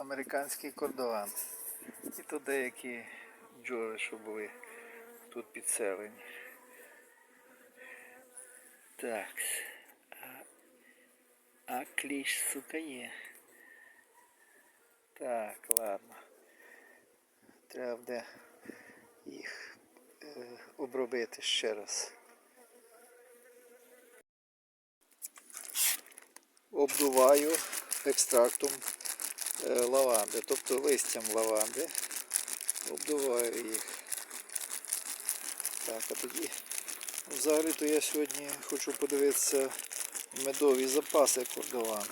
американський кордован. І то деякі бджоли, що були тут підселені. Так. А, кліщ, сука, є. Так, ладно. Треба буде їх е, обробити ще раз. Обдуваю екстрактом лаванди, тобто листям лаванди. Обдуваю їх. Так, а тоді взагалі-то я сьогодні хочу подивитися медові запаси кордован.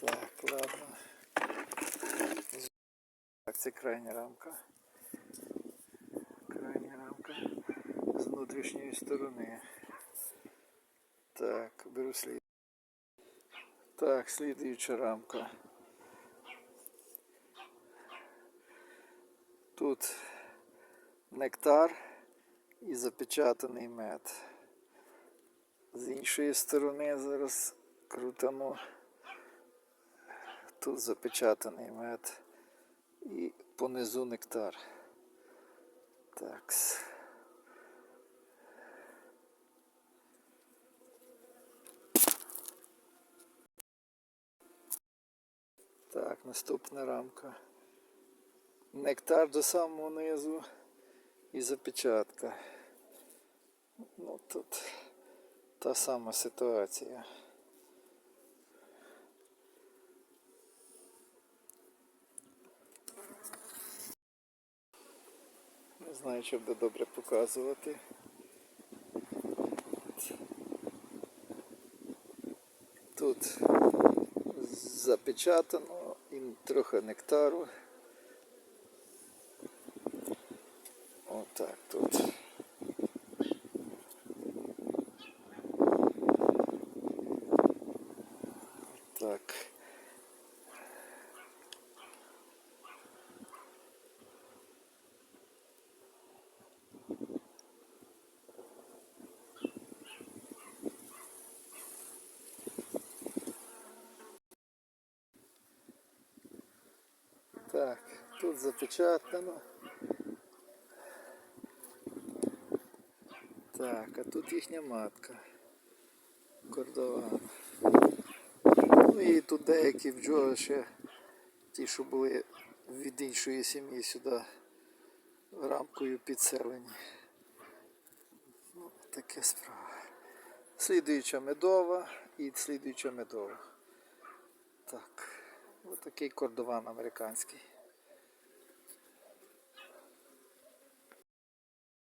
Так, ладно. Так, це крайня рамка. Крайня рамка внутрішньої сторони. Так, беру слід. Так, слідуюча рамка. Тут нектар і запечатаний мед. З іншої сторони зараз крутану. Тут запечатаний мед і понизу нектар. Такс. Так, наступна рамка. Нектар до самого низу і запечатка. Ну тут та сама ситуація. Не знаю, чи буде добре показувати. Тут запечатано і трохи нектару. Отак тут. Так. Так, тут запечатано. Так, а тут їхня матка. Кордован. Ну і тут деякі бджоли ще ті, що були від іншої сім'ї сюди рамкою підселені. Ну, таке справа. Слідуюча медова і слідуюча медова. Так, отакий кордован американський.